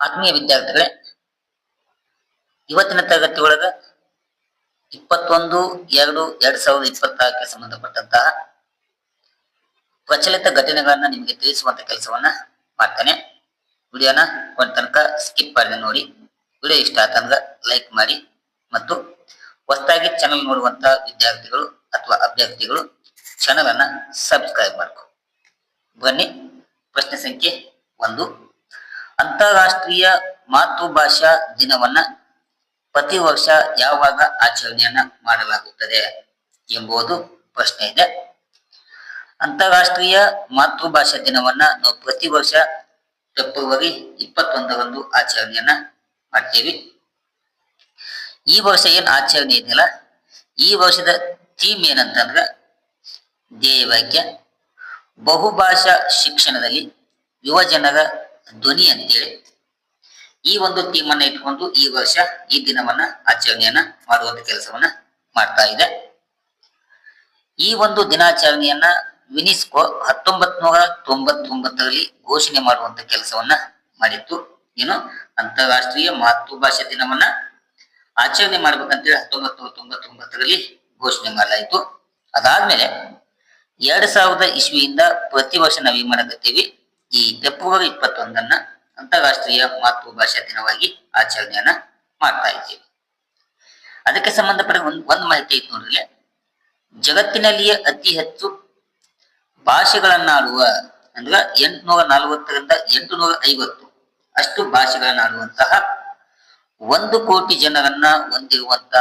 ಆತ್ಮೀಯ ವಿದ್ಯಾರ್ಥಿಗಳೇ, ಇವತ್ತಿನ ತರಗತಿ ಒಳಗ ಇಪ್ಪತ್ತೊಂದು, ಎರಡು, ಎರಡ್ ಸಾವಿರದ ಇಪ್ಪತ್ತಾರಕ್ಕೆ ಸಂಬಂಧಪಟ್ಟಂತಹ ಪ್ರಚಲಿತ ಘಟನೆಗಳನ್ನ ನಿಮಗೆ ತಿಳಿಸುವಂತ ಕೆಲಸವನ್ನ ಮಾಡ್ತೇನೆ. ವಿಡಿಯೋನ ಒಂದ್ ತನಕ ಸ್ಕಿಪ್ ಮಾಡಿದೆ ನೋಡಿ. ವಿಡಿಯೋ ಇಷ್ಟ ಆತಂದ್ರ ಲೈಕ್ ಮಾಡಿ ಮತ್ತು ಹೊಸದಾಗಿ ಚಾನಲ್ ನೋಡುವಂತ ವಿದ್ಯಾರ್ಥಿಗಳು ಅಥವಾ ಅಭ್ಯರ್ಥಿಗಳು ಚಾನಲ್ ಅನ್ನ ಸಬ್ಸ್ಕ್ರೈಬ್ ಮಾಡ್ಕೊ. ಬನ್ನಿ, ಪ್ರಶ್ನೆ ಸಂಖ್ಯೆ ಒಂದು. ಅಂತಾರಾಷ್ಟ್ರೀಯ ಮಾತೃಭಾಷಾ ದಿನವನ್ನ ಪ್ರತಿ ವರ್ಷ ಯಾವಾಗ ಆಚರಣೆಯನ್ನ ಮಾಡಲಾಗುತ್ತದೆ ಎಂಬುದು ಪ್ರಶ್ನೆ ಇದೆ. ಅಂತಾರಾಷ್ಟ್ರೀಯ ಮಾತೃಭಾಷಾ ದಿನವನ್ನ ನಾವು ಪ್ರತಿ ವರ್ಷ ಫೆಬ್ರವರಿ ಇಪ್ಪತ್ತೊಂದರಂದು ಆಚರಣೆಯನ್ನ ಮಾಡ್ತೀವಿ. ಈ ವರ್ಷ ಏನ್ ಆಚರಣೆ ಇದೆಯಲ್ಲ, ಈ ವರ್ಷದ ಥೀಮ್ ಏನಂತಂದ್ರ ಧ್ಯೇಯವಾಕ್ಯ. ಬಹುಭಾಷಾ ಶಿಕ್ಷಣದಲ್ಲಿ ಯುವಜನರ ಧ್ವನಿ ಅಂತೇಳಿ ಈ ಒಂದು ಥೀಮ್ ಅನ್ನ ಇಟ್ಕೊಂಡು ಈ ವರ್ಷ ಈ ದಿನವನ್ನ ಆಚರಣೆಯನ್ನ ಮಾಡುವಂತ ಕೆಲಸವನ್ನ ಮಾಡ್ತಾ ಇದೆ. ಈ ಒಂದು ದಿನಾಚರಣೆಯನ್ನ ಯುನಿಸ್ಕೋ ಹತ್ತೊಂಬತ್ ನೂರ ತೊಂಬತ್ತೊಂಬತ್ತರಲ್ಲಿ ಘೋಷಣೆ ಮಾಡುವಂತ ಕೆಲಸವನ್ನ ಮಾಡಿತ್ತು. ಏನು? ಅಂತಾರಾಷ್ಟ್ರೀಯ ಮಾತೃಭಾಷಾ ದಿನವನ್ನ ಆಚರಣೆ ಮಾಡ್ಬೇಕಂತೇಳಿ ಹತ್ತೊಂಬತ್ ನೂರ ತೊಂಬತ್ತೊಂಬತ್ತರಲ್ಲಿ ಘೋಷಣೆ ಮಾಡಲಾಯಿತು. ಅದಾದ್ಮೇಲೆ ಎರಡ್ ಸಾವಿರದ ಇಸ್ವಿಯಿಂದ ಪ್ರತಿ ವರ್ಷ ನಾವೇನ್ ಮಾಡಕತ್ತೀವಿ? ಈ ಫೆಬ್ರವರಿ ಇಪ್ಪತ್ತೊಂದನ್ನ ಅಂತಾರಾಷ್ಟ್ರೀಯ ಮಾತೃಭಾಷಾ ದಿನವಾಗಿ ಆಚರಣೆಯನ್ನ ಮಾಡ್ತಾ ಇದ್ದೀವಿ. ಅದಕ್ಕೆ ಸಂಬಂಧಪಟ್ಟ ಒಂದ್ ಒಂದ್ ಮಾಹಿತಿ ಐತಿ ನೋಡ್ರಿ. ಜಗತ್ತಿನಲ್ಲಿಯೇ ಅತಿ ಹೆಚ್ಚು ಭಾಷೆಗಳನ್ನಾಡುವ ಅಂದ್ರ ಎಂಟುನೂರ ನಲವತ್ತರಿಂದ ಎಂಟುನೂರ ಐವತ್ತು ಅಷ್ಟು ಭಾಷೆಗಳನ್ನಾಡುವಂತಹ ಒಂದು ಕೋಟಿ ಜನರನ್ನ ಹೊಂದಿರುವಂತ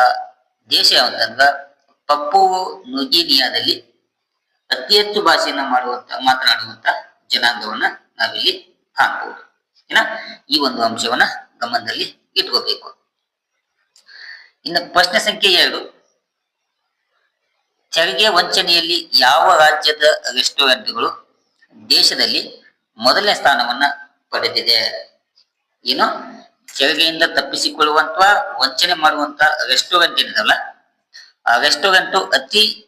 ದೇಶ ಯಾವಂತಂದ್ರ ಪಪ್ಪು ನುಗಿನಿಯಾದಲ್ಲಿ ಅತಿ ಹೆಚ್ಚು ಭಾಷೆಯನ್ನ ಮಾಡುವಂತ, ಮಾತನಾಡುವಂತ ಜನಾಂಗವನ್ನ ನಾವಿಲ್ಲಿ ಕಾಣಬಹುದು ಏನ? ಈ ಒಂದು ಅಂಶವನ್ನ ಗಮನದಲ್ಲಿ ಇಟ್ಕೋಬೇಕು. ಇನ್ನು ಪ್ರಶ್ನೆ ಸಂಖ್ಯೆ ಎರಡು. ತೆರಿಗೆ ವಂಚನೆಯಲ್ಲಿ ಯಾವ ರಾಜ್ಯದ ರೆಸ್ಟೋರೆಂಟ್ಗಳು ದೇಶದಲ್ಲಿ ಮೊದಲನೇ ಸ್ಥಾನವನ್ನ ಪಡೆದಿದೆ? ಏನು? ತೆರಿಗೆಯಿಂದ ತಪ್ಪಿಸಿಕೊಳ್ಳುವಂತ, ವಂಚನೆ ಮಾಡುವಂತ ರೆಸ್ಟೋರೆಂಟ್ ಏನಿದಲ್ಲ, ಆ ರೆಸ್ಟೋರೆಂಟ್ ಅತಿ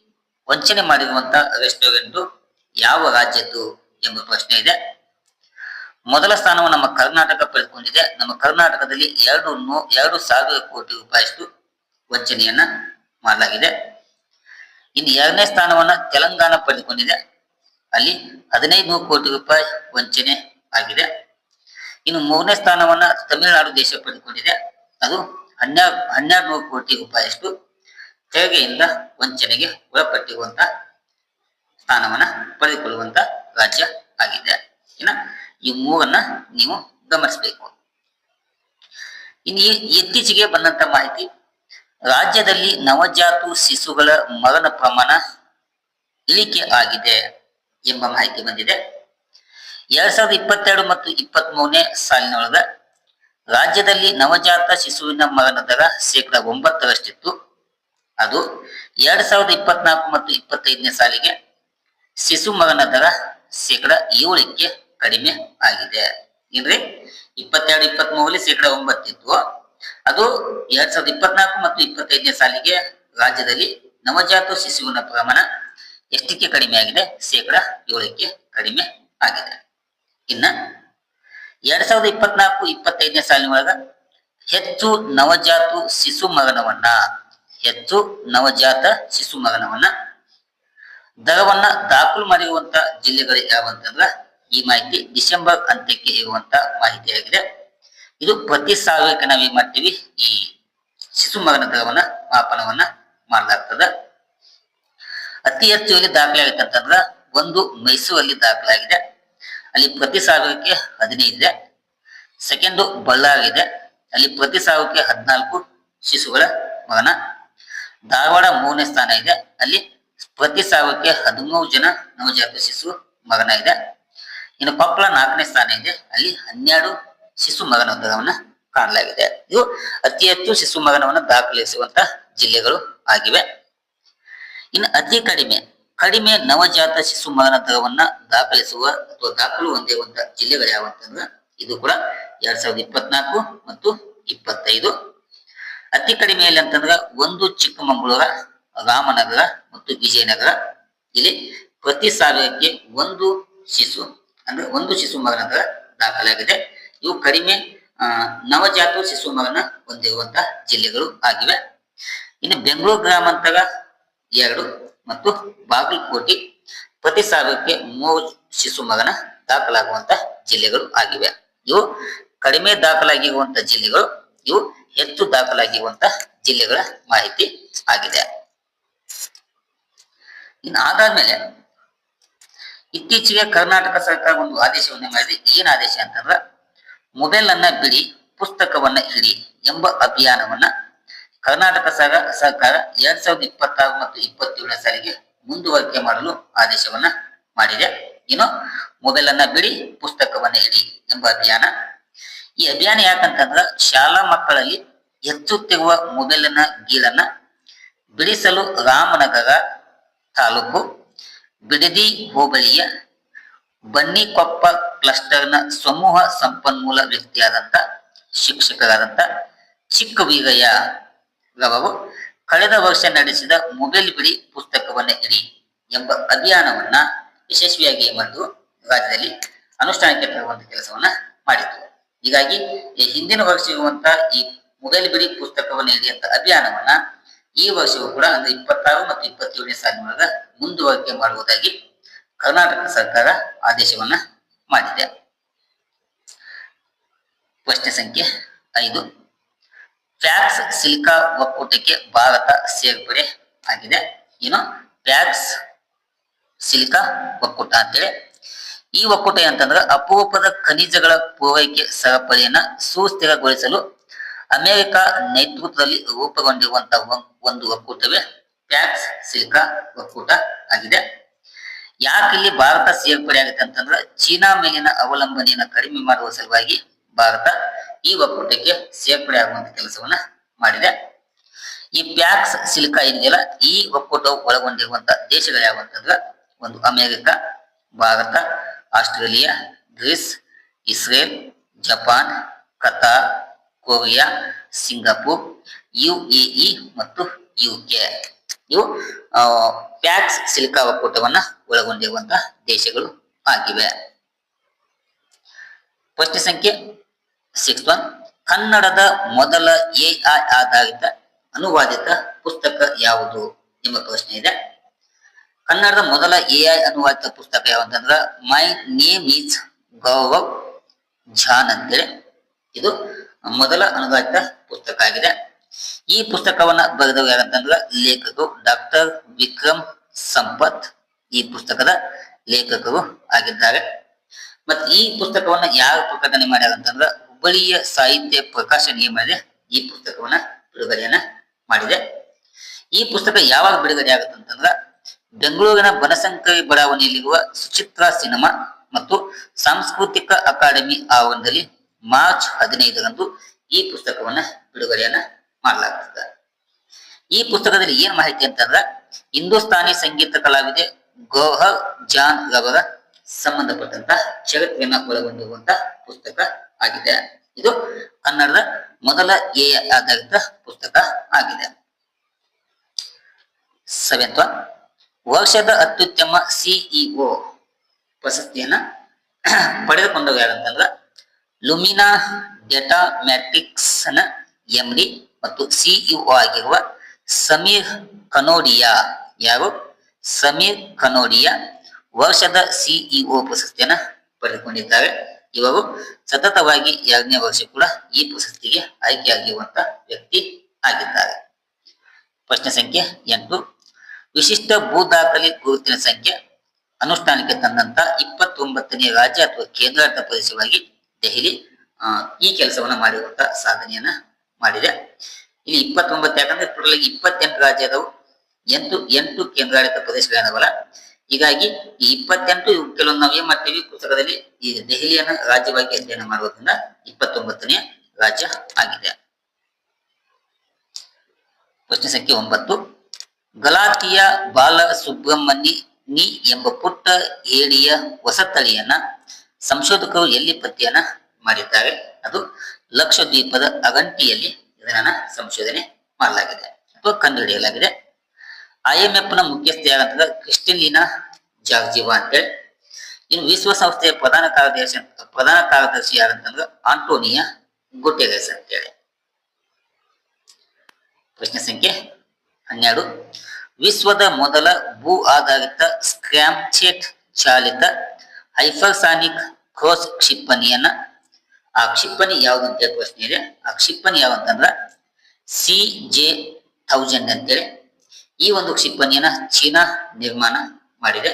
ವಂಚನೆ ಮಾಡಿರುವಂತ ರೆಸ್ಟೋರೆಂಟ್ ಯಾವ ರಾಜ್ಯದ್ದು? ಎಂಬ ಪ್ರಶ್ನೆ ಇದೆ. ಮೊದಲ ಸ್ಥಾನವು ನಮ್ಮ ಕರ್ನಾಟಕ ಪಡೆದುಕೊಂಡಿದೆ. ನಮ್ಮ ಕರ್ನಾಟಕದಲ್ಲಿ ಎರಡು ನೂ, ಎರಡು ಸಾವಿರ ಕೋಟಿ ರೂಪಾಯಿಯಷ್ಟು ವಂಚನೆಯನ್ನ ಮಾಡಲಾಗಿದೆ. ಇನ್ನು ಎರಡನೇ ಸ್ಥಾನವನ್ನ ತೆಲಂಗಾಣ ಪಡೆದುಕೊಂಡಿದೆ. ಅಲ್ಲಿ ಹದಿನೈದು ನೂರು ಕೋಟಿ ರೂಪಾಯಿ ವಂಚನೆ ಆಗಿದೆ. ಇನ್ನು ಮೂರನೇ ಸ್ಥಾನವನ್ನ ತಮಿಳುನಾಡು ದೇಶ ಪಡೆದುಕೊಂಡಿದೆ. ಅದು ಹನ್ನೆರಡು ಹನ್ನೆರಡು ನೂರು ಕೋಟಿ ರೂಪಾಯಿಯಷ್ಟು ತೆರಿಗೆಯಿಂದ ವಂಚನೆಗೆ ಒಳಪಟ್ಟಿರುವಂತ ಸ್ಥಾನವನ್ನ ಪಡೆದುಕೊಳ್ಳುವಂತ ರಾಜ್ಯ ಆಗಿದೆ. ಇನ್ನ ಈ ಮೂರನ್ನ ನೀವು ಗಮನಿಸಬೇಕು. ಇನ್ನು ಇತ್ತೀಚೆಗೆ ಬಂದಂತ ಮಾಹಿತಿ, ರಾಜ್ಯದಲ್ಲಿ ನವಜಾತು ಶಿಶುಗಳ ಮರಣ ಪ್ರಮಾಣ ಇಳಿಕೆ ಆಗಿದೆ ಎಂಬ ಮಾಹಿತಿ ಬಂದಿದೆ. ಎರಡ್ ಸಾವಿರದ ಇಪ್ಪತ್ತೆರಡು ಮತ್ತು ಇಪ್ಪತ್ತ್ ಮೂರನೇ ಸಾಲಿನೊಳಗ ರಾಜ್ಯದಲ್ಲಿ ನವಜಾತ ಶಿಶುವಿನ ಮರಣ ದರ ಶೇಕಡ ಒಂಬತ್ತರಷ್ಟಿತ್ತು. ಅದು ಎರಡ್ ಸಾವಿರದ ಇಪ್ಪತ್ನಾಲ್ಕು ಮತ್ತು ಇಪ್ಪತ್ತೈದನೇ ಸಾಲಿಗೆ ಶಿಶು ಮರಣ ದರ ಶೇಕಡ ಏಳಕ್ಕೆ ಕಡಿಮೆ ಆಗಿದೆ. ಏನ್ರಿ? ಇಪ್ಪತ್ತೆರಡು ಇಪ್ಪತ್ತ್ ಮೂರಲ್ಲಿ ಶೇಕಡ ಒಂಬತ್ತಿತ್ತು. ಅದು ಎರಡ್ ಸಾವಿರದ ಇಪ್ಪತ್ನಾಲ್ಕು ಮತ್ತು ಇಪ್ಪತ್ತೈದನೇ ಸಾಲಿಗೆ ರಾಜ್ಯದಲ್ಲಿ ನವಜಾತ ಶಿಶುವಿನ ಪ್ರಮಾಣ ಎಷ್ಟಕ್ಕೆ ಕಡಿಮೆ ಆಗಿದೆ? ಶೇಕಡ ಏಳಕ್ಕೆ ಕಡಿಮೆ ಆಗಿದೆ. ಇನ್ನ ಎರಡ್ ಸಾವಿರದ ಇಪ್ಪತ್ನಾಲ್ಕು, ಇಪ್ಪತ್ತೈದನೇ ಸಾಲಿನೊಳಗ ಹೆಚ್ಚು ನವಜಾತ ಶಿಶು ಮರಣವನ್ನ ಹೆಚ್ಚು ನವಜಾತ ಶಿಶು ಮರಣವನ್ನ ದರವನ್ನ ದಾಖಲು ಮಾಡಿರುವಂತ ಜಿಲ್ಲೆಗಳು ಯಾವಂತಂದ್ರ ಈ ಮಾಹಿತಿ ಡಿಸೆಂಬರ್ ಅಂತ್ಯಕ್ಕೆ ಇರುವಂತ ಮಾಹಿತಿಯಾಗಿದೆ. ಇದು ಪ್ರತಿ ಸಾವಿರಕ್ಕೆ ನಾವು ಏನ್ ಮಾಡ್ತೀವಿ? ಈ ಶಿಶು ಮರಣ ದರವನ್ನ ಮಾಪನವನ್ನ ಮಾಡಲಾಗ್ತದ. ಅತಿ ಹೆಚ್ಚು ಇಲ್ಲಿ ದಾಖಲೆ ಆಗೈತೆ ಅಂತಂದ್ರ ಒಂದು ಮೈಸೂರಲ್ಲಿ ದಾಖಲಾಗಿದೆ. ಅಲ್ಲಿ ಪ್ರತಿ ಸಾವಿರಕ್ಕೆ ಹದಿನೈದಿದೆ ಸೆಕೆಂಡು ಬಳ್ಳಾರಿ ಇದೆ. ಅಲ್ಲಿ ಪ್ರತಿ ಸಾವಿರಕ್ಕೆ ಹದಿನಾಲ್ಕು ಶಿಶುಗಳ ಮರಣ. ಧಾರವಾಡ ಮೂರನೇ ಸ್ಥಾನ ಇದೆ. ಅಲ್ಲಿ ಪ್ರತಿ ಸಾವಿರಕ್ಕೆ ಹದಿಮೂರು ಜನ ನವಜಾತ ಶಿಶು ಮಗನ ಇದೆ ಇನ್ನು ಕೊಪ್ಪಳ ನಾಲ್ಕನೇ ಸ್ಥಾನ ಇದೆ. ಅಲ್ಲಿ ಹನ್ನೆರಡು ಶಿಶು ಮಗನ ಕಾಣಲಾಗಿದೆ. ಇದು ಅತಿ ಹೆಚ್ಚು ಶಿಶು ಮಗನವನ್ನು ದಾಖಲಿಸುವಂತ ಜಿಲ್ಲೆಗಳು ಆಗಿವೆ. ಇನ್ನು ಅತಿ ಕಡಿಮೆ ಕಡಿಮೆ ನವಜಾತ ಶಿಶು ಮಗನ ದರವನ್ನ ದಾಖಲಿಸುವ ಅಥವಾ ದಾಖಲು ಹೊಂದಿರುವಂತ ಜಿಲ್ಲೆಗಳು ಯಾವಂತಂದ್ರೆ ಇದು ಕೂಡ ಎರಡ್ ಸಾವಿರದ ಇಪ್ಪತ್ನಾಲ್ಕು ಮತ್ತು ಇಪ್ಪತ್ತೈದು. ಅತಿ ಕಡಿಮೆಯಲ್ಲಿ ಅಂತಂದ್ರೆ ಒಂದು ಚಿಕ್ಕಮಗಳೂರ ರಾಮನಗರ ಮತ್ತು ವಿಜಯನಗರ. ಇಲ್ಲಿ ಪ್ರತಿ ಸಾವಿರಕ್ಕೆ ಒಂದು ಶಿಶು, ಅಂದ್ರೆ ಒಂದು ಶಿಶು ಮಗನ ದಾಖಲಾಗಿದೆ. ಇವು ಕಡಿಮೆ ನವಜಾತ ಶಿಶು ಮಗನ ಹೊಂದಿರುವಂತಹ ಜಿಲ್ಲೆಗಳು ಆಗಿವೆ. ಇನ್ನು ಬೆಂಗಳೂರು ಗ್ರಾಮಾಂತರ ಎರಡು ಮತ್ತು ಬಾಗಲಕೋಟೆ ಪ್ರತಿ ಸಾವಿರಕ್ಕೆ ಮೂರು ಶಿಶು ಮಗನ ದಾಖಲಾಗುವಂತ ಜಿಲ್ಲೆಗಳು ಆಗಿವೆ. ಇವು ಕಡಿಮೆ ದಾಖಲಾಗಿರುವಂತ ಜಿಲ್ಲೆಗಳು, ಇವು ಹೆಚ್ಚು ದಾಖಲಾಗಿರುವಂತಹ ಜಿಲ್ಲೆಗಳ ಮಾಹಿತಿ ಆಗಿದೆ. ಇನ್ನು ಅದಾದ್ಮೇಲೆ ಇತ್ತೀಚೆಗೆ ಕರ್ನಾಟಕ ಸರ್ಕಾರ ಒಂದು ಆದೇಶವನ್ನು ಮಾಡಿದೆ. ಏನ್ ಆದೇಶ ಅಂತಂದ್ರ ಮೊಬೈಲ್ ಬಿಡಿ, ಪುಸ್ತಕವನ್ನ ಹಿಡಿ ಎಂಬ ಅಭಿಯಾನವನ್ನ ಕರ್ನಾಟಕ ಸರ- ಸರ್ಕಾರ ಎರಡ್ ಸಾವಿರದ ಇಪ್ಪತ್ತಾರು ಮತ್ತು ಇಪ್ಪತ್ತೇಳನೇ ಸಾಲಿಗೆ ಮುಂದುವರಿಕೆ ಮಾಡಲು ಆದೇಶವನ್ನ ಮಾಡಿದೆ. ಇನ್ನು ಮೊಬೈಲನ್ನ ಬಿಡಿ, ಪುಸ್ತಕವನ್ನ ಹಿಡಿ ಎಂಬ ಅಭಿಯಾನ. ಈ ಅಭಿಯಾನ ಯಾಕಂತಂದ್ರ, ಶಾಲಾ ಮಕ್ಕಳಲ್ಲಿ ಹೆಚ್ಚುತ್ತಿರುವ ಮೊಬೈಲಿನ ಗೀಳನ್ನ ಬಿಡಿಸಲು ರಾಮನಗರ ತಾಲೂಕು ಬಿಡದಿ ಹೋಬಳಿಯ ಬನ್ನಿಕೊಪ್ಪ ಕ್ಲಸ್ಟರ್ನ ಸಮೂಹ ಸಂಪನ್ಮೂಲ ವ್ಯಕ್ತಿಯಾದಂತ ಶಿಕ್ಷಕರಾದಂತ ಚಿಕ್ಕ ವೀರಯ್ಯ ರವರು ಕಳೆದ ವರ್ಷ ನಡೆಸಿದ ಮೊಬೈಲ್ ಬಿಡಿ ಪುಸ್ತಕವನ್ನ ಇಡಿ ಎಂಬ ಅಭಿಯಾನವನ್ನ ಯಶಸ್ವಿಯಾಗಿ ಮತ್ತು ರಾಜ್ಯದಲ್ಲಿ ಅನುಷ್ಠಾನಕ್ಕೆ ತರುವಂತ ಕೆಲಸವನ್ನ ಮಾಡಿತು ಹೀಗಾಗಿ ಹಿಂದಿನ ವರ್ಷ ಇರುವಂತಹ ಈ ಮೊಬೈಲ್ ಬಿಡಿ ಪುಸ್ತಕವನ್ನು ಇಡಿಯಂತ ಅಭಿಯಾನವನ್ನ ಈ ವರ್ಷವೂ ಕೂಡ ಅಂದ್ರೆ ಇಪ್ಪತ್ತಾರು ಮತ್ತು ಇಪ್ಪತ್ತೇಳನೇ ಸಾಲಿನೊಳಗ ಮುಂದುವರಿಕೆ ಮಾಡುವುದಾಗಿ ಕರ್ನಾಟಕ ಸರ್ಕಾರ ಆದೇಶವನ್ನ ಮಾಡಿದೆ. ಪ್ರಶ್ನೆ ಸಂಖ್ಯೆ ಐದು. ಫ್ಯಾಕ್ಸ್ ಸಿಲಿಕಾ ಒಕ್ಕೂಟಕ್ಕೆ ಭಾರತ ಸೇರ್ಪಡೆ ಆಗಿದೆ. ಏನು? ಫ್ಯಾಕ್ಸ್ ಸಿಲಿಕಾ ಒಕ್ಕೂಟ ಅಂತೇಳಿ. ಈ ಒಕ್ಕೂಟ ಅಂತಂದ್ರೆ ಅಪರೂಪದ ಖನಿಜಗಳ ಪೂರೈಕೆ ಸರಪಳಿಯನ್ನ ಸುಸ್ಥಿರಗೊಳಿಸಲು ಅಮೆರಿಕ ನೇತೃತ್ವದಲ್ಲಿ ರೂಪುಗೊಂಡಿರುವಂತಹ ಒಂದು ಒಕ್ಕೂಟವೇ ಪ್ಯಾಕ್ಸ್ ಸಿಲಿಕಾ ಒಕ್ಕೂಟ ಆಗಿದೆ. ಯಾಕೆ ಇಲ್ಲಿ ಭಾರತ ಸೇರ್ಪಡೆ ಆಗುತ್ತೆ ಅಂತಂದ್ರೆ ಚೀನಾ ಮೇಲಿನ ಅವಲಂಬನೆಯನ್ನ ಕಡಿಮೆ ಮಾಡುವ ಸಲುವಾಗಿ ಭಾರತ ಈ ಒಕ್ಕೂಟಕ್ಕೆ ಸೇರ್ಪಡೆ ಆಗುವಂತ ಕೆಲಸವನ್ನ ಮಾಡಿದೆ. ಈ ಪ್ಯಾಕ್ಸ್ ಸಿಲಿಕಾ ಏನಿದೆಯಲ್ಲ, ಈ ಒಕ್ಕೂಟವು ಒಳಗೊಂಡಿರುವಂತ ದೇಶಗಳು ಯಾವಂತಂದ್ರೆ ಒಂದು America, Bharat, Australia, Greece, Israel, Japan, Qatar Korea, Singapore, UAE ಮತ್ತು ಯುಕೆ. ಇವು ಪ್ಯಾಕ್ಸ್ ಸಿಲಿಕಾ ಒಕ್ಕೂಟವನ್ನ ಒಳಗೊಂಡಿರುವಂತಹ ದೇಶಗಳು ಆಗಿವೆ. ಪ್ರಶ್ನೆ ಸಂಖ್ಯೆ ಸಿಕ್ಸ್ ಒನ್ ಕನ್ನಡದ ಮೊದಲ ಎಐ ಆಧಾರಿತ ಅನುವಾದಿತ ಪುಸ್ತಕ ಯಾವುದು? ಎಂಬ ಪ್ರಶ್ನೆ ಇದೆ. ಕನ್ನಡದ ಮೊದಲ ಎಐ ಅನುವಾದಿತ ಪುಸ್ತಕ ಯಾವಂತಂದ್ರ my name is Gauhar Jaan ಅಂತೇಳಿ ಇದು ಮೊದಲ ಅನುವಾದಿತ ಪುಸ್ತಕ ಆಗಿದೆ ಈ ಪುಸ್ತಕವನ್ನ ಬರೆದವರು ಯಾರಂತಂದ್ರ ಲೇಖಕರು ಡಾಕ್ಟರ್ ವಿಕ್ರಮ್ ಸಂಪತ್ ಈ ಪುಸ್ತಕದ ಲೇಖಕರು ಆಗಿದ್ದಾರೆ. ಮತ್ತೆ ಈ ಪುಸ್ತಕವನ್ನ ಯಾರು ಪ್ರಕಟಣೆ ಮಾಡ್ಯಾರ ಅಂತಂದ್ರ ಹುಬ್ಬಳ್ಳಿಯ ಸಾಹಿತ್ಯ ಪ್ರಕಾಶನ ನಿಯಮದಲ್ಲಿ ಈ ಪುಸ್ತಕವನ್ನ ಬಿಡುಗಡೆಯನ್ನ ಮಾಡಿದೆ. ಈ ಪುಸ್ತಕ ಯಾವಾಗ ಬಿಡುಗಡೆ ಆಗುತ್ತೆ ಅಂತಂದ್ರ ಬೆಂಗಳೂರಿನ ಬನಶಂಕರಿ ಬಡಾವಣೆಯಲ್ಲಿರುವ ಸುಚಿತ್ರಾ ಸಿನಿಮಾ ಮತ್ತು ಸಾಂಸ್ಕೃತಿಕ ಅಕಾಡೆಮಿ ಆವರಣದಲ್ಲಿ ಮಾರ್ಚ್ ಹದಿನೈದರಂದು ಈ ಪುಸ್ತಕವನ್ನ ಬಿಡುಗಡೆಯನ್ನ ಮಾಡಲಾಗ್ತದೆ. ಈ ಪುಸ್ತಕದಲ್ಲಿ ಏನ್ ಮಾಹಿತಿ ಅಂತಂದ್ರ ಹಿಂದೂಸ್ತಾನಿ ಸಂಗೀತ ಕಲಾವಿದೆ ಗೋಹರ್ ಜಾನ್ ರವರ ಸಂಬಂಧಪಟ್ಟಂತ ಚರಿತ್ರೆಯನ್ನ ಒಳಗೊಂಡಿರುವಂತ ಪುಸ್ತಕ ಆಗಿದೆ. ಇದು ಕನ್ನಡದ ಮೊದಲ ಎ ಆಧಾರಿತ ಪುಸ್ತಕ ಆಗಿದೆ. ಸೆವೆಂತ್ ವರ್ಷದ ಅತ್ಯುತ್ತಮ ಸಿಇಒ ಪ್ರಶಸ್ತಿಯನ್ನ ಪಡೆದುಕೊಂಡವರು ಯಾರಂತಂದ್ರ ಲುಮಿನಾ ಡೇಟಾ ಮ್ಯಾಟ್ರಿಕ್ಸ್ನ ಎಂಡಿ ಮತ್ತು ಸಿಇಒ ಆಗಿರುವ ಸಮೀರ್ ಕನೋಡಿಯಾ, ಯಾರು? ಸಮೀರ್ ಕನೋಡಿಯಾ ವರ್ಷದ ಸಿಇಒ ಪ್ರಶಸ್ತಿಯನ್ನ ಪಡೆದುಕೊಂಡಿದ್ದಾರೆ. ಇವರು ಸತತವಾಗಿ ಎರಡನೇ ವರ್ಷ ಕೂಡ ಈ ಪ್ರಶಸ್ತಿಗೆ ಆಯ್ಕೆಯಾಗಿರುವಂತ ವ್ಯಕ್ತಿ ಆಗಿದ್ದಾರೆ. ಪ್ರಶ್ನೆ ಸಂಖ್ಯೆ ಎಂಟು. ವಿಶಿಷ್ಟ ಭೂ ದಾಖಲೆ ಗುರುತಿನ ಸಂಖ್ಯೆ, ಅನುಷ್ಠಾನಕ್ಕೆ ತಂದಂತ ಇಪ್ಪತ್ತೊಂಬತ್ತನೇ ರಾಜ್ಯ ಅಥವಾ ಕೇಂದ್ರಾಡಳಿತ ಪ್ರದೇಶವಾಗಿ ದೆಹಲಿ ಈ ಕೆಲಸವನ್ನ ಮಾಡಿರುವಂತ ಸಾಧನೆಯನ್ನ ಮಾಡಿದೆ. ಇಲ್ಲಿ ಇಪ್ಪತ್ತೊಂಬತ್ತು, ಯಾಕಂದ್ರೆ ಟೋಟಲ್ ಆಗಿ ಇಪ್ಪತ್ತೆಂಟು ರಾಜ್ಯ ಅದಾವು. ಎಂಟು ಎಂಟು ಕೇಂದ್ರಾಡಳಿತ ಪ್ರದೇಶಗಳದಾವಲ್ಲ ಹೀಗಾಗಿ ಈ ಇಪ್ಪತ್ತೆಂಟು ಕೆಲವೊಂದು ನಾವು ಏನ್ ಮಾಡ್ತೀವಿ, ಪುಸ್ತಕದಲ್ಲಿ ಈ ದೆಹಲಿಯನ್ನ ರಾಜ್ಯವಾಗಿ ಅಧ್ಯಯನ ಮಾಡುವುದರಿಂದ ಇಪ್ಪತ್ತೊಂಬತ್ತನೇ ರಾಜ್ಯ ಆಗಿದೆ. ಪ್ರಶ್ನೆ ಸಂಖ್ಯೆ ಒಂಬತ್ತು. ಗಲಾತಿಯ ಬಾಲ ಸುಬ್ರಹ್ಮಣ್ಯ ನಿ ಎಂಬ ಪುಟ್ಟ ಏಡಿಯ ಹೊಸತಳಿಯನ್ನ ಸಂಶೋಧಕರು ಎಲ್ಲಿ ಪತ್ತೆಯನ್ನ ಮಾಡಿದ್ದಾರೆ? ಅದು ಲಕ್ಷದ್ವೀಪದ ಅಗಂಟಿಯಲ್ಲಿ ಇದನ್ನ ಸಂಶೋಧನೆ ಮಾಡಲಾಗಿದೆ. ಅಥವಾ ಕಂಡುಹಿಡಿಯಲಾಗಿದೆ. ಐಎಂಎಫ್ನ ಮುಖ್ಯಸ್ಥೆಯಾದಂತಹ ಕ್ರಿಸ್ಟಿಲಿನಾ ಜಾರ್ಜಿವಾ ಅಂತೇಳಿ ಇನ್ನು ವಿಶ್ವಸಂಸ್ಥೆಯ ಪ್ರಧಾನ ಕಾರ್ಯದರ್ಶಿ ಪ್ರಧಾನ ಕಾರ್ಯದರ್ಶಿ ಯಾರಂತಂದ್ರೆ ಆಂಟೋನಿಯಾ ಗುಟೆರಸ್ ಅಂತೇಳಿ ಪ್ರಶ್ನೆ ಸಂಖ್ಯೆ ಹನ್ನೆರಡು. ವಿಶ್ವದ ಮೊದಲ ಭೂ ಆಧಾರಿತ ಸ್ಕ್ರಾಮ್ಚೆಟ್ ಚಾಲಿತ ಹೈಫರ್ಸಾನಿಕ್ ಕ್ರೋಸ್ ಕ್ಷಿಪಣಿಯನ್ನ, ಆ ಕ್ಷಿಪ್ಪಣಿ ಯಾವ್ದು ಅಂತ ಪ್ರಶ್ನೆ ಇದೆ. ಆ ಕ್ಷಿಪಣಿ ಯಾವಂತಂದ್ರ ಸಿ ಜೆ ಥೌಸಂಡ್ ಅಂತೇಳಿ ಈ ಒಂದು ಕ್ಷಿಪಣಿಯನ್ನ ಚೀನಾ ನಿರ್ಮಾಣ ಮಾಡಿದೆ.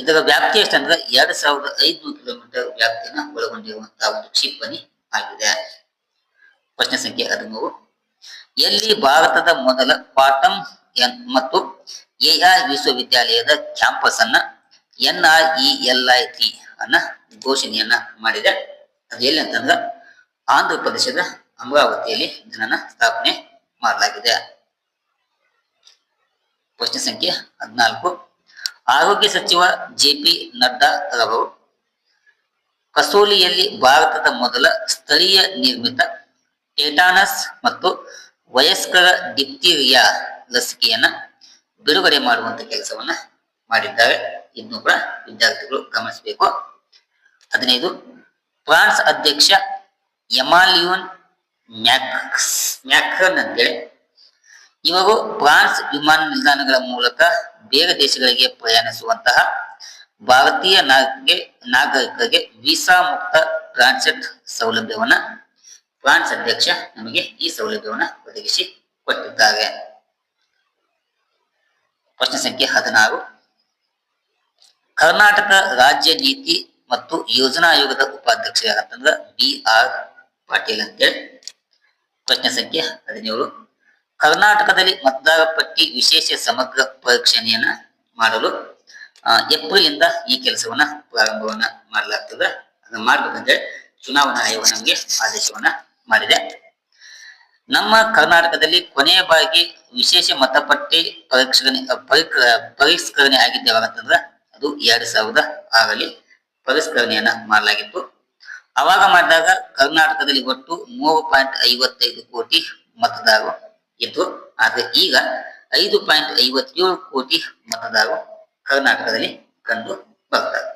ಇದರ ವ್ಯಾಪ್ತಿ ಎಷ್ಟಂದ್ರೆ ಎರಡ್ ಸಾವಿರದ ಐದುನೂರು ಕಿಲೋಮೀಟರ್ ವ್ಯಾಪ್ತಿಯನ್ನ ಒಳಗೊಂಡಿರುವಂತಹ ಒಂದು ಕ್ಷಿಪ್ಪಣಿ ಆಗಿದೆ. ಪ್ರಶ್ನೆ ಸಂಖ್ಯೆ ಹದಿಮೂರು. ಎಲ್ಲಿ ಭಾರತದ ಮೊದಲ ಪಾಟಮ್ ಮತ್ತು ಎಆರ್ ವಿಶ್ವವಿದ್ಯಾಲಯದ ಕ್ಯಾಂಪಸ್ ಅನ್ನ N R E L I T ಅನ್ನ ಘೋಷಣೆಯನ್ನ ಮಾಡಿದೆ. ಅದು ಎಲ್ಲಿ ಅಂತಂದ್ರೆ ಆಂಧ್ರ ಪ್ರದೇಶದ ಅಮರಾವತಿಯಲ್ಲಿ ಇದನ್ನ ಸ್ಥಾಪನೆ ಮಾಡಲಾಗಿದೆ. ಪ್ರಶ್ನೆ ಸಂಖ್ಯೆ ಹದಿನಾಲ್ಕು. ಆರೋಗ್ಯ ಸಚಿವ ಜೆ ಪಿ ನಡ್ಡಾ ರವರು ಕಸೋಲಿಯಲ್ಲಿ ಭಾರತದ ಮೊದಲ ಸ್ಥಳೀಯ ನಿರ್ಮಿತ ಟೇಟಾನಸ್ ಮತ್ತು ವಯಸ್ಕರ ಡಿಪ್ತೀರಿಯಾ ಲಸಿಕೆಯನ್ನ ಬಿಡುಗಡೆ ಮಾಡುವಂತ ಕೆಲಸವನ್ನ ಮಾಡಿದ್ದಾರೆ. ಇದನ್ನು ಕೂಡ ವಿದ್ಯಾರ್ಥಿಗಳು ಗಮನಿಸಬೇಕು. ಹದಿನೈದು, ಫ್ರಾನ್ಸ್ ಅಧ್ಯಕ್ಷ ಎಮಾಲಿಯೋನ್ ಮ್ಯಾಕ್ಸ್, ಮ್ಯಾಕ್ರನ್ ಅಂತೇಳಿ. ಇವರು ಫ್ರಾನ್ಸ್ ವಿಮಾನ ನಿಲ್ದಾಣಗಳ ಮೂಲಕ ಬೇರೆ ದೇಶಗಳಿಗೆ ಪ್ರಯಾಣಿಸುವಂತಹ ಭಾರತೀಯ ನಾಗರಿಕರಿಗೆ ನಾಗರಿಕರಿಗೆ ವೀಸಾ ಮುಕ್ತ ಟ್ರಾನ್ಸಿಟ್ ಸೌಲಭ್ಯವನ್ನ ಫ್ರಾನ್ಸ್ ಅಧ್ಯಕ್ಷ ನಮಗೆ ಈ ಸೌಲಭ್ಯವನ್ನ ಒದಗಿಸಿ ಕೊಟ್ಟಿದ್ದಾರೆ. ಪ್ರಶ್ನೆ ಸಂಖ್ಯೆ ಹದಿನಾರು. ಕರ್ನಾಟಕ ರಾಜ್ಯ ನೀತಿ ಮತ್ತು ಯೋಜನಾ ಆಯೋಗದ ಉಪಾಧ್ಯಕ್ಷ ಯಾರಂತಂದ್ರ ಬಿ ಆರ್ ಪಾಟೀಲ್ ಅಂತೇಳಿ ಪ್ರಶ್ನೆ ಸಂಖ್ಯೆ ಹದಿನೇಳು. ಕರ್ನಾಟಕದಲ್ಲಿ ಮತದಾರ ಪಟ್ಟಿ ವಿಶೇಷ ಸಮಗ್ರ ಪರೀಕ್ಷಣೆಯನ್ನ ಮಾಡಲು ಏಪ್ರಿಲ್ ಇಂದ ಈ ಕೆಲಸವನ್ನ ಪ್ರಾರಂಭವನ್ನ ಮಾಡಲಾಗ್ತದೆ. ಅದನ್ನ ಮಾಡ್ಬೇಕಂದ್ರೆ ಚುನಾವಣಾ ಆಯೋಗ ನಮಗೆ ಆದೇಶವನ್ನ ಮಾಡಿದೆ. ನಮ್ಮ ಕರ್ನಾಟಕದಲ್ಲಿ ಕೊನೆಯ ಬಾರಿಗೆ ವಿಶೇಷ ಮತಪಟ್ಟಿ ಪರೀಕ್ಷಣೆ, ಪರೀಕ್ಷ- ಪರಿಷ್ಕರಣೆ ಆಗಿದ್ದು ಯಾವಾಗಂತಂದ್ರ ಅದು ಎರಡ್ ಸಾವಿರದ ಆಗಲಿ ಪರಿಷ್ಕರಣೆಯನ್ನ ಮಾಡಲಾಗಿತ್ತು. ಅವಾಗ ಮಾಡಿದಾಗ ಕರ್ನಾಟಕದಲ್ಲಿ ಒಟ್ಟು ಮೂರು ಪಾಯಿಂಟ್ ಐವತ್ತೈದು ಕೋಟಿ ಮತದಾರರು ಇತ್ತು. ಆದ್ರೆ ಈಗ ಐದು ಪಾಯಿಂಟ್ ಐವತ್ತೇಳು ಕೋಟಿ ಮತದಾರರು ಕರ್ನಾಟಕದಲ್ಲಿ ಕಂಡು ಬರ್ತಾರೆ.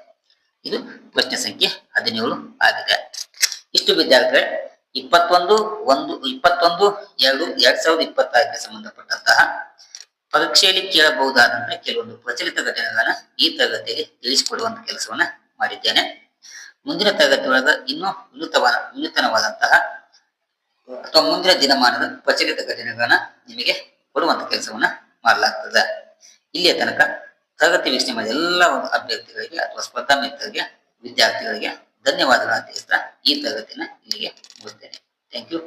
ಇದು ಪ್ರಶ್ನೆ ಸಂಖ್ಯೆ ಹದಿನೇಳು ಆಗಿದೆ. ಇಷ್ಟು ವಿದ್ಯಾರ್ಥಿಗಳೇ, ಇಪ್ಪತ್ತೊಂದು ಒಂದು, ಇಪ್ಪತ್ತೊಂದು, ಎರಡು, ಎರಡ್ ಸಾವಿರದ ಇಪ್ಪತ್ತಾರಕ್ಕೆ ಸಂಬಂಧಪಟ್ಟಂತಹ ಪರೀಕ್ಷೆಯಲ್ಲಿ ಕೇಳಬಹುದಾದಂತಹ ಕೆಲವೊಂದು ಪ್ರಚಲಿತ ಘಟನೆಗಳನ್ನ ಈ ತರಗತಿಯಲ್ಲಿ ತಿಳಿಸಿಕೊಡುವಂತ ಕೆಲಸವನ್ನ ಮಾಡಿದ್ದೇನೆ. ಮುಂದಿನ ತರಗತಿ ಒಳಗ ಇನ್ನೂ ವಿನೂತವಾದ, ವಿನೂತನವಾದಂತಹ, ಅಥವಾ ಮುಂದಿನ ದಿನಮಾನದ ಪ್ರಚಲಿತ ಘಟನೆಗಳನ್ನ ನಿಮಗೆ ಕೊಡುವಂತ ಕೆಲಸವನ್ನ ಮಾಡಲಾಗ್ತದೆ. ಇಲ್ಲಿಯ ತನಕ ತರಗತಿ ವೀಕ್ಷಣೆ ಮಾಡಿದ ಎಲ್ಲ ಒಂದು ಅಭ್ಯರ್ಥಿಗಳಿಗೆ ಅಥವಾ ಸ್ಪರ್ಧಾ ಮಿತ್ರರಿಗೆ ವಿದ್ಯಾರ್ಥಿಗಳಿಗೆ ಧನ್ಯವಾದಗಳನ್ನು ತಿಳಿಸ್ತಾ ಈ ತರಗತಿನ ಇಲ್ಲಿಗೆ ಮುಗಿಸ್ತೇನೆ. Thank you